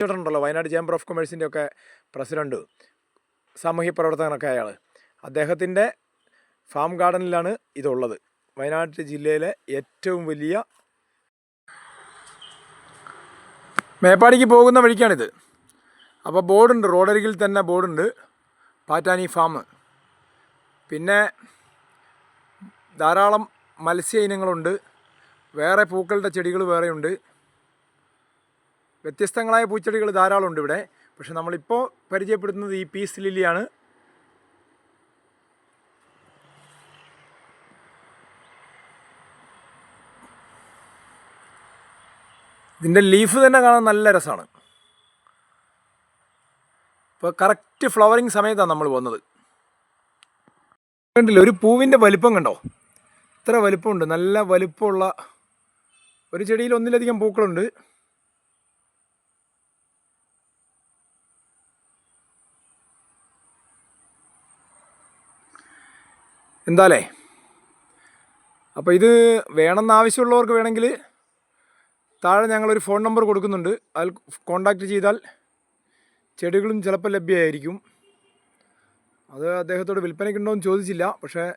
ചേട്ടനുണ്ടല്ലോ Wayanad chamber of കൊമേഴ്സിന്റെ ഒക്കെ president സാമൂഹ്യ പ്രവർത്തകനൊക്കെ അയാൾ അദ്ദേഹത്തിന്റെ ഫാം ഗാർഡനിലാണ് ഇതുള്ളത്. വയനാട് ജില്ലയിലെ ഏറ്റവും വലിയ മേപ്പാടിക്ക് പോകുന്ന വഴിക്കാണിത്. അപ്പോൾ ബോർഡുണ്ട് റോഡരികിൽ തന്നെ ബോർഡുണ്ട് പാറ്റാനി ഫാം പിന്നെ ധാരാളം മത്സ്യ ഇനങ്ങളുണ്ട് വേറെ പൂക്കളുടെ ചെടികൾ വേറെയുണ്ട്. വ്യത്യസ്തങ്ങളായ പൂച്ചെടികൾ ധാരാളമുണ്ട് ഇവിടെ. പക്ഷെ നമ്മളിപ്പോൾ പരിചയപ്പെടുത്തുന്നത് ഈ പീസ് ലില്ലിയാണ്. ഇതിന്റെ ലീഫ് തന്നെ കാണാൻ നല്ല രസമാണ്. ഇപ്പോൾ കറക്റ്റ് ഫ്ലവറിങ് സമയത്താണ് നമ്മൾ വന്നത്. കണ്ടില്ല ഒരു പൂവിന്റെ വലിപ്പം കണ്ടോ? ഇത്ര വലിപ്പമുണ്ട്. നല്ല വലിപ്പമുള്ള ഒരു ചെടിയിൽ ഒന്നിലധികം പൂക്കളുണ്ട്. എന്താലേ? അപ്പോൾ ഇത് വേണമെന്ന് ആവശ്യമുള്ളവർക്ക് വേണമെങ്കിൽ താഴെ ഞങ്ങളൊരു ഫോൺ നമ്പർ കൊടുക്കുന്നുണ്ട്. അതിൽ കോണ്ടാക്ട് ചെയ്താൽ ചെടികളും ചിലപ്പോൾ ലഭ്യമായിരിക്കും. അത് അദ്ദേഹത്തോട് വിൽപ്പനയ്ക്കുണ്ടോ എന്ന് ചോദിച്ചില്ല. പക്ഷേ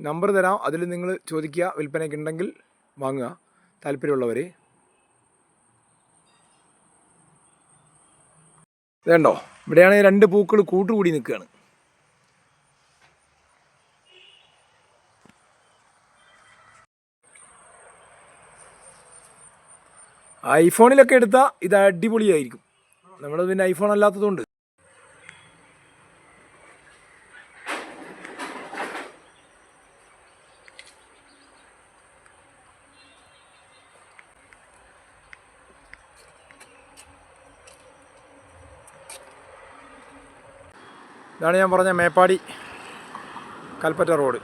നമ്പർ തരാം. അതിൽ നിങ്ങൾ ചോദിക്കുക. വിൽപ്പനയ്ക്കുണ്ടെങ്കിൽ വാങ്ങുക. താല്പര്യമുള്ളവർ. വേണ്ടോ ഇവിടെയാണെങ്കിൽ രണ്ട് പൂക്കൾ കൂട്ടുകൂടി നിൽക്കുകയാണ്. ഐഫോണിലൊക്കെ എടുത്താൽ ഇത് അടിപൊളിയായിരിക്കും. നമ്മൾ പിന്നെ ഐഫോൺ അല്ലാത്തതുകൊണ്ട്. ഇതാണ് ഞാൻ പറഞ്ഞ Meppadi Kalpetta road.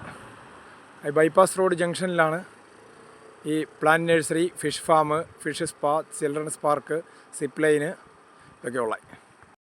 Bypass road ജംഗ്ഷനിലാണ് ഈ plant nursery fish farm fish spa children's park സിപ്ലൈന് ഇതൊക്കെ ഉള്ളത്